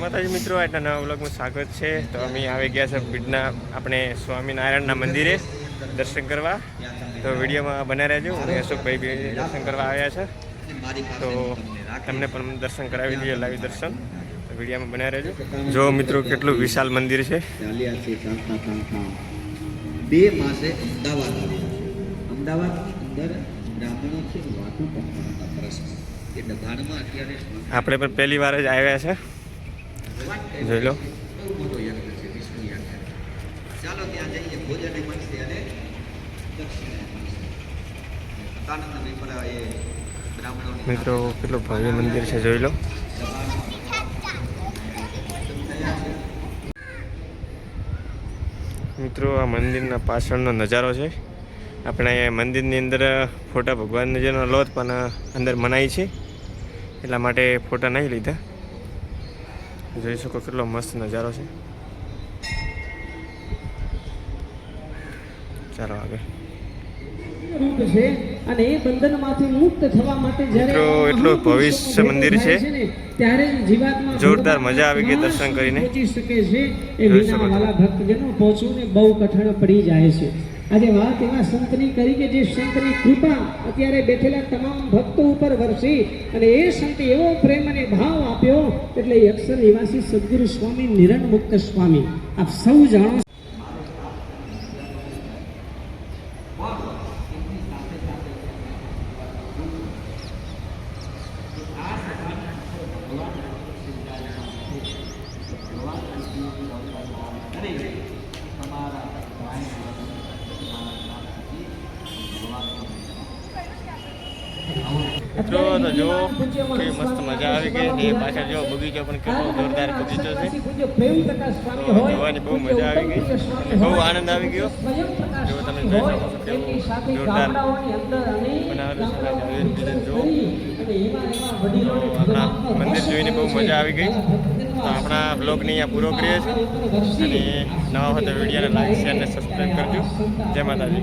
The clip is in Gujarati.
માતાજી મિત્રો આજના નવા વ્લોગમાં સ્વાગત છે. તો અમે આવી ગયા છે બીડના આપણે સ્વામિનારાયણના મંદિરે દર્શન કરવા. તો વિડીયોમાં બના રહેજો. અને અશોકભાઈ બી દર્શન કરવા આવ્યા છે. તો તમને પણ દર્શન કરાવી દઈએ લાઈવ દર્શન. તો વિડીયોમાં બના રહેજો. જો મિત્રો કેટલું વિશાલ મંદિર છે. ચાલ્યા છે ચાલતા ચાલતા બે માસે અમદાવાદ અમદાવાદ અંદર બ્રાહ્મણો છે વાતો કરતા હતા પરસ્પર એ દબાણમાં અત્યારે આપણે પણ પહેલી વાર જ આવ્યા છે. જોઈ લો. ચાલો ત્યાં જઈએ ભોજન મળશે અને મિત્રો કેટલું ભવ્ય મંદિર છે જોઈ લો. મિત્રો આ મંદિરના પાછળનો નજારો છે. આપણે અહીંયા મંદિરની અંદર ફોટા ભગવાનજીનો લો પણ અંદર મનાય છે. એટલા માટે ફોટા નહીં લીધા. જોઈ શકો કેટલો મસ્ત નજારો છે ચાલો આગળ અને એ બંધનમાંથી મુક્ત થવા માટે જ્યારે મિત્રો, એટલું ભવિષ્ય મંદિર છે. ત્યારે જીવાત્મા જોરદાર મજા આવી ગઈ દર્શન કરીને. પહોંચી શકે છે એ વિનાવાલા ભક્તજનો પહોંચવું ને બહુ કઠણ પડી જાય છે આજે વાત એવા સંતની કરી કે જે સંતની કૃપા અત્યારે બેઠેલા તમામ ભક્તો ઉપર વરસી અને એ સંતે એવો પ્રેમ અને ભાવ એટલે એ અક્ષર નિવાસી સદગુરુ સ્વામી નિરણ મુક્ત સ્વામી આપ સૌ જાણો છો. મિત્રો તો જો કેવી મસ્ત મજા આવી ગઈ ને પાછળ જો બગીચો પણ કેટલો જોરદાર બગીચો છે તો જોવાની બહુ મજા આવી ગઈ. બહુ આનંદ આવી ગયો. જો તમે જોઈ શકો છો કેવું જોરદાર બનાવેલું છે. જો. આપણા મંદિર જોઈને બહુ મજા આવી ગઈ. તો આપણા બ્લોગની અહીંયા પૂરો કરીએ છીએ અને નવા હોય વિડીયોને લાઈક શેર અને સબસ્ક્રાઈબ કરજો જય માતાજી